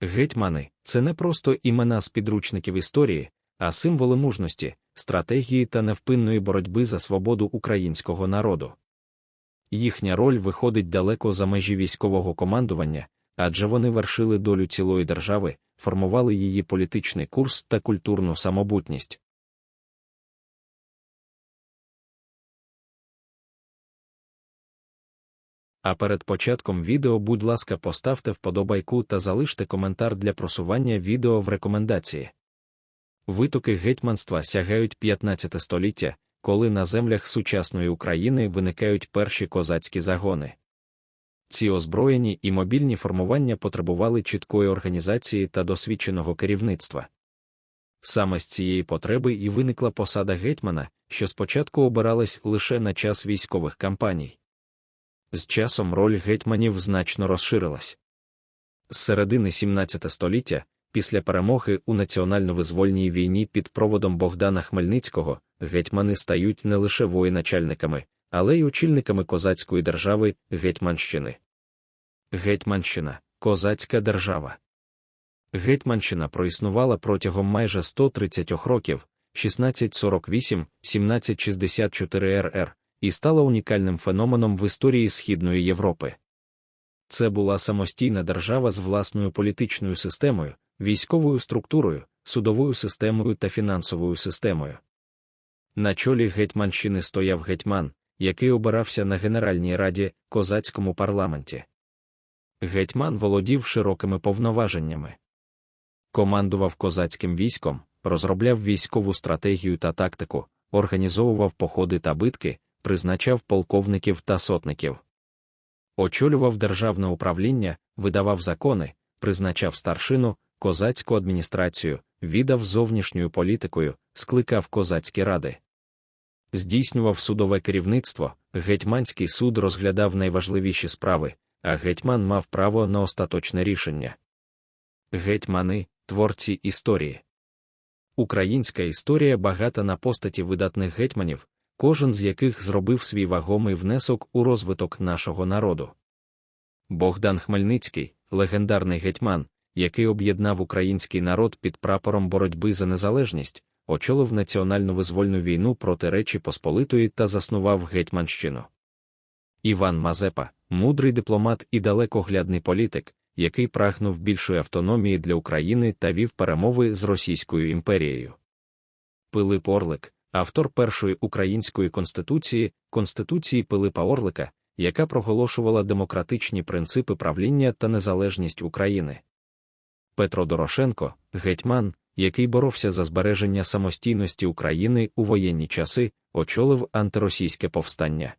Гетьмани це не просто імена з підручників історії, а символи мужності, стратегії та невпинної боротьби за свободу українського народу. Їхня роль виходить далеко за межі військового командування, адже вони вершили долю цілої держави, формували її політичний курс та культурну самобутність. А перед початком відео, будь ласка, поставте вподобайку та залиште коментар для просування відео в рекомендації. Витоки гетьманства сягають 15 століття, коли на землях сучасної України виникають перші козацькі загони. Ці озброєні і мобільні формування потребували чіткої організації та досвідченого керівництва. Саме з цієї потреби і виникла посада гетьмана, що спочатку обиралась лише на час військових кампаній. З часом роль гетьманів значно розширилась. З середини 17 століття, після перемоги у національно-визвольній війні під проводом Богдана Хмельницького, гетьмани стають не лише воєначальниками, але й очільниками козацької держави Гетьманщини. Гетьманщина козацька держава. Гетьманщина проіснувала протягом майже 130 років 1648-1764 РР і стала унікальним феноменом в історії Східної Європи. Це була самостійна держава з власною політичною системою, військовою структурою, судовою системою та фінансовою системою. На чолі Гетьманщини стояв гетьман, який обирався на Генеральній раді козацькому парламенті. Гетьман володів широкими повноваженнями. Командував козацьким військом, розробляв військову стратегію та тактику, організовував походи та битки, призначав полковників та сотників. Очолював державне управління, видавав закони, призначав старшину, козацьку адміністрацію, віддав зовнішньою політикою, скликав козацькі ради. Здійснював судове керівництво, гетьманський суд розглядав найважливіші справи, а гетьман мав право на остаточне рішення. Гетьмани творці історії. Українська історія багата на постаті видатних гетьманів, кожен з яких зробив свій вагомий внесок у розвиток нашого народу. Богдан Хмельницький, легендарний гетьман, який об'єднав український народ під прапором боротьби за незалежність, очолив національну визвольну війну проти Речі Посполитої та заснував Гетьманщину. Іван Мазепа, мудрий дипломат і далекоглядний політик, який прагнув більшої автономії для України та вів перемови з Російською імперією. Пилип Орлик, автор першої української конституції, Конституції Пилипа Орлика, яка проголошувала демократичні принципи правління та незалежність України. Петро Дорошенко, гетьман, який боровся за збереження самостійності України у воєнні часи, очолив антиросійське повстання.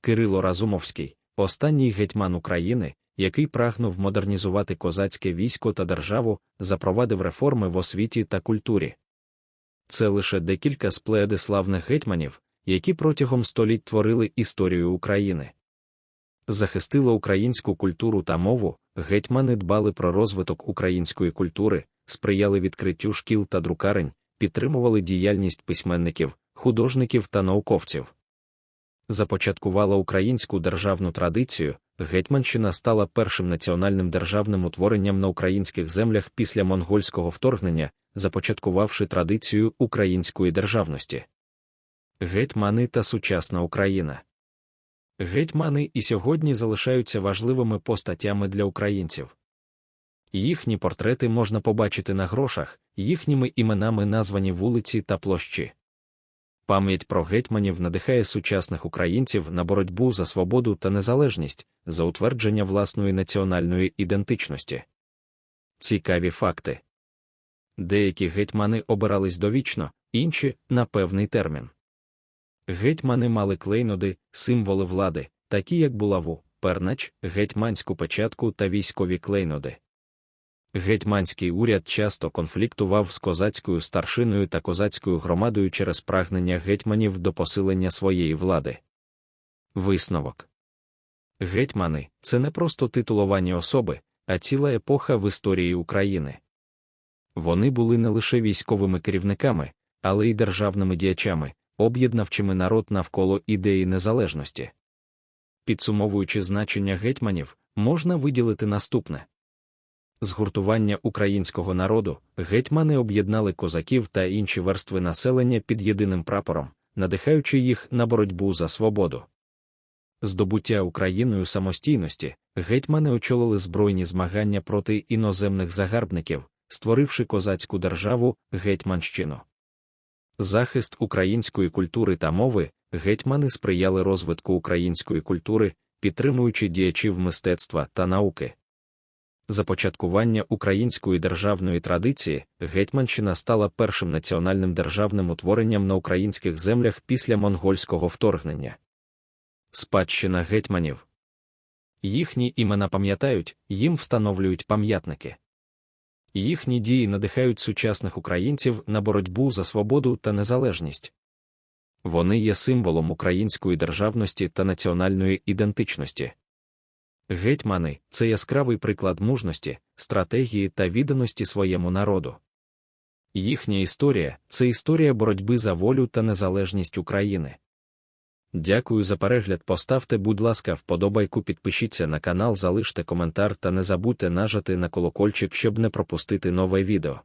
Кирило Разумовський, останній гетьман України, який прагнув модернізувати козацьке військо та державу, запровадив реформи в освіті та культурі. Це лише декілька з славних гетьманів, які протягом століть творили історію України. Захистила українську культуру та мову, гетьмани дбали про розвиток української культури, сприяли відкриттю шкіл та друкарень, підтримували діяльність письменників, художників та науковців. Започаткувала українську державну традицію, Гетьманщина стала першим національним державним утворенням на українських землях після монгольського вторгнення, започаткувавши традицію української державності. Гетьмани та сучасна Україна. Гетьмани і сьогодні залишаються важливими постатями для українців. Їхні портрети можна побачити на грошах, їхніми іменами названі вулиці та площі. Пам'ять про гетьманів надихає сучасних українців на боротьбу за свободу та незалежність, за утвердження власної національної ідентичності. Цікаві факти деякі гетьмани обирались довічно, інші на певний термін. Гетьмани мали клейноди, символи влади, такі як булаву, пернач, гетьманську печатку та військові клейноди. Гетьманський уряд часто конфліктував з козацькою старшиною та козацькою громадою через прагнення гетьманів до посилення своєї влади. Висновок Гетьмани це не просто титуловані особи, а ціла епоха в історії України. Вони були не лише військовими керівниками, але й державними діячами, об'єднавчими народ навколо ідеї незалежності. Підсумовуючи значення гетьманів, можна виділити наступне Згуртування українського народу, гетьмани об'єднали козаків та інші верстви населення під єдиним прапором, надихаючи їх на боротьбу за свободу. Здобуття Україною самостійності, гетьмани очолили збройні змагання проти іноземних загарбників, створивши козацьку державу Гетьманщину. Захист української культури та мови, гетьмани сприяли розвитку української культури, підтримуючи діячів мистецтва та науки. Започаткування української державної традиції Гетьманщина стала першим національним державним утворенням на українських землях після монгольського вторгнення. Спадщина гетьманів. Їхні імена пам'ятають, їм встановлюють пам'ятники. Їхні дії надихають сучасних українців на боротьбу за свободу та незалежність. Вони є символом української державності та національної ідентичності. Гетьмани це яскравий приклад мужності, стратегії та відданості своєму народу. Їхня історія це історія боротьби за волю та незалежність України. Дякую за перегляд. Поставте, будь ласка, вподобайку, підпишіться на канал, залиште коментар та не забудьте нажати на колокольчик, щоб не пропустити нове відео.